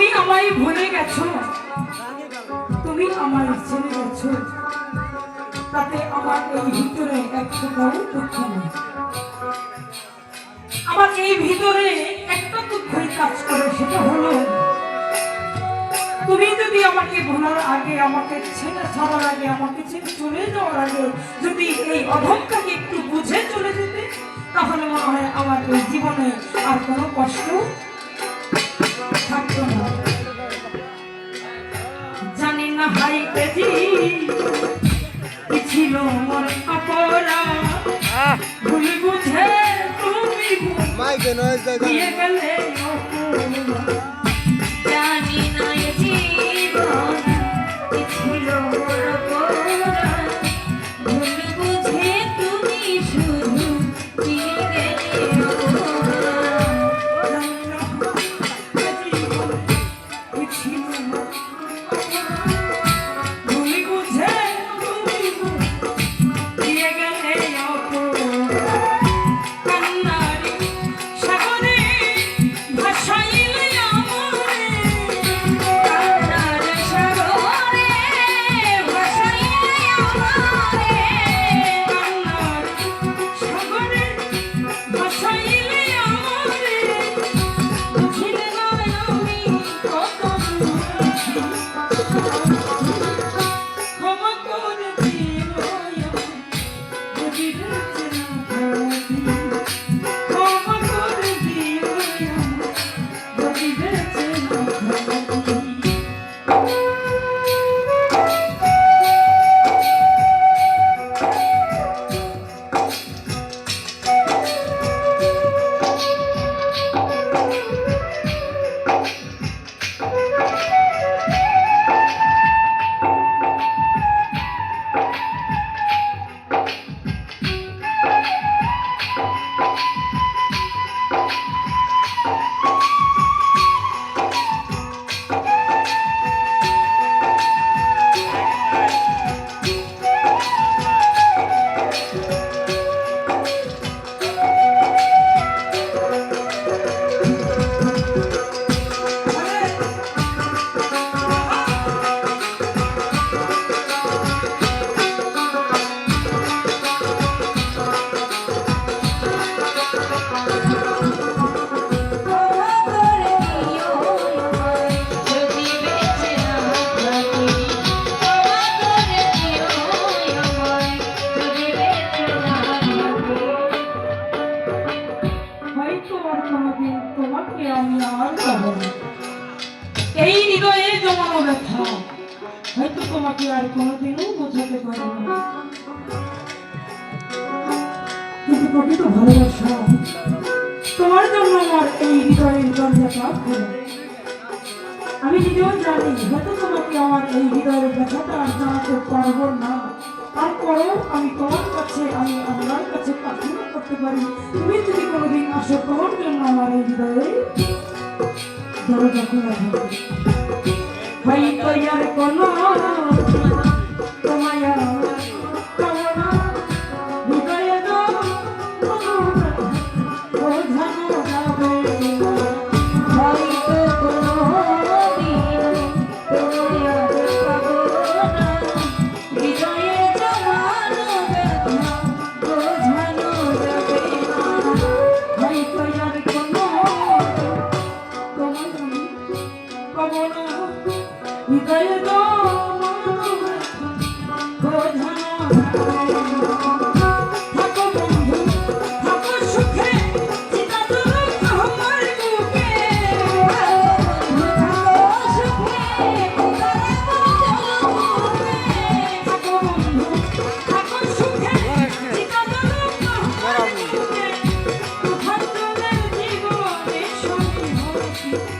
তুমি আমায় ভুলে গেছো। তুমি আমায় ছেড়ে গেছো। তাতে আমার এই ভিতরে একটা দুঃখ নেই। আমার এই ভিতরে একটা দুঃখই কাজ করে, সেটা হলো, তুমি যদি আমাকে ভোলার আগে, আমাকে ছেড়ে ছাড়ার আগে, আমাকে ছেড়ে চলে যাওয়ার আগে যদি এই অধমটাকে একটু বুঝে চলে যেতে, তাহলে মনে হয় আমার জীবনে আর কোনো কষ্ট পেজি ছিল মোর অপরাধ। ভুল বুঝে তুমি ব্যথা হয়তো তোমাকে আর কোনোদিনও বোঝাতে পারব না। কিন্তু প্রকৃত ভালোবাসা। তোমার জন্য আমার এই হৃদয়ের দরজাটা খোলা আমি নিজেও জানি, হয়তো তোমাকে আমার এই হৃদয়ের ব্যথাটা আর জানাতে পারব না। তারপরেও আমি তোমার কাছে, আমি আমার কাছে প্রার্থনা করতে পারি। তুমি যদি কোনোদিন আসো, তোমার জন্য আমার এই হৃদয়ে দরজা খোলা থাকে হয়তো আর কোনো ক্ষমা করে